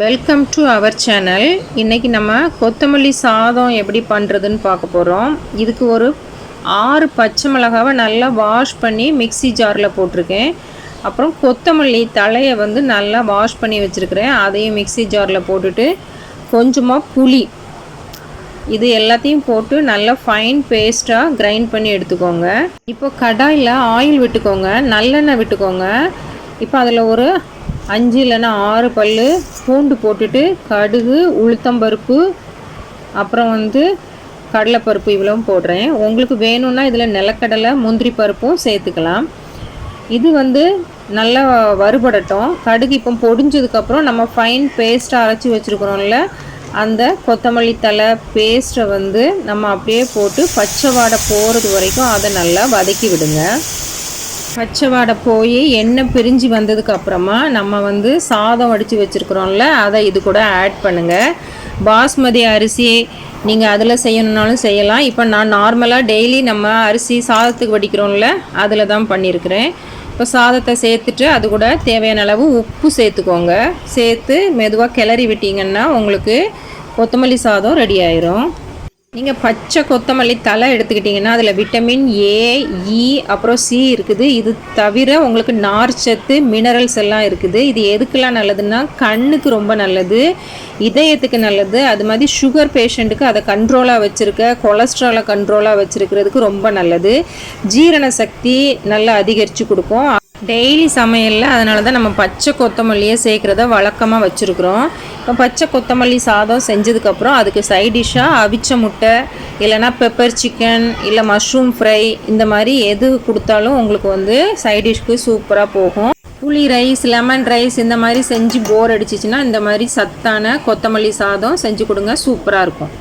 Welcome to our channel இன்றைக்கி நம்ம கொத்தமல்லி சாதம் எப்படி பண்ணுறதுன்னு பார்க்க போகிறோம் இதுக்கு ஒரு ஆறு பச்சை மிளகாவை நல்லா வாஷ் பண்ணி மிக்ஸி ஜாரில் போட்டிருக்கேன். அப்புறம் கொத்தமல்லி தலையை வந்து நல்லா வாஷ் பண்ணி வச்சுருக்கிறேன். அதையும் மிக்ஸி ஜாரில் போட்டுட்டு கொஞ்சமாக புளி. இது எல்லாத்தையும் போட்டு நல்லா ஃபைன் பேஸ்ட்டாக கிரைண்ட் பண்ணி எடுத்துக்கோங்க. இப்போ கடாயில் ஆயில் விட்டுக்கோங்க. நல்லெண்ணெய் விட்டுக்கோங்க. இப்போ அதில் ஒரு அஞ்சு இல்லைன்னா ஆறு பல் பூண்டு போட்டுட்டு கடுகு உளுத்தம்பருப்பு அப்புறம் வந்து கடலைப்பருப்பு இவ்வளவும் போடுறேன். உங்களுக்கு வேணும்னா இதில் நிலக்கடலை முந்திரி பருப்பும் சேர்த்துக்கலாம். இது வந்து நல்லா வறுபடட்டும். கடுகு இப்போ பொடிஞ்சதுக்கப்புறம் நம்ம ஃபைன் பேஸ்ட்டாக அரைச்சி வச்சுருக்குறோம்ல அந்த கொத்தமல்லி தலை பேஸ்ட்டை வந்து நம்ம அப்படியே போட்டு பச்சை வாடை போகிறது வரைக்கும் அதை நல்லா வதக்கி விடுங்க. பச்சை வாடை போய் எண்ணெய் பிரிஞ்சு வந்ததுக்கு அப்புறமா நம்ம வந்து சாதம் வடித்து வச்சுருக்குறோம்ல அதை இது கூட ஆட் பண்ணுங்கள் பாஸ்மதி அரிசி நீங்கள் அதில் செய்யணுன்னாலும் செய்யலாம். இப்போ நான் நார்மலாக டெய்லி நம்ம அரிசி சாதத்துக்கு வடிக்கிறோம்ல அதில் தான் பண்ணியிருக்கிறேன் இப்போ சாதத்தை சேர்த்துட்டு அது கூட தேவையான அளவு உப்பு சேர்த்துக்கோங்க. சேர்த்து மெதுவாக கிளறி விட்டீங்கன்னா உங்களுக்கு கொத்தமல்லி சாதம் ரெடி ஆயிரும். நீங்கள் பச்சை கொத்தமல்லி தலை எடுத்துக்கிட்டிங்கன்னா அதில் விட்டமின் ஏ இ e, அப்புறம் சி இருக்குது. இது தவிர உங்களுக்கு நார்ச்சத்து மினரல்ஸ் எல்லாம் இருக்குது. இது எதுக்கெல்லாம் நல்லதுன்னா கண்ணுக்கு ரொம்ப நல்லது இதயத்துக்கு நல்லது. அது மாதிரி சுகர் பேஷண்ட்டுக்கு அதை கண்ட்ரோலாக வச்சுருக்க கொலஸ்ட்ராலை கண்ட்ரோலாக வச்சுருக்கிறதுக்கு ரொம்ப நல்லது. ஜீரண சக்தி நல்லா அதிகரித்து கொடுக்கும். டெய்லி சமையலில் அதனால தான் நம்ம பச்சை கொத்தமல்லியை சேர்க்குறத வழக்கமாக வச்சுருக்குறோம். இப்போ பச்சை கொத்தமல்லி சாதம் செஞ்சதுக்கப்புறம் அதுக்கு சைட் டிஷ்ஷாக அவிச்ச முட்டை இல்லைனா பெப்பர் சிக்கன் இல்லை மஷ்ரூம் ஃப்ரை இந்த மாதிரி எது கொடுத்தாலும் உங்களுக்கு வந்து சைட் டிஷ்க்கு சூப்பராக போகும். புளி ரைஸ் லெமன் ரைஸ் இந்த மாதிரி செஞ்சு போர் அடிச்சிச்சின்னா இந்த மாதிரி சத்தான கொத்தமல்லி சாதம் செஞ்சு கொடுங்க சூப்பராக இருக்கும்.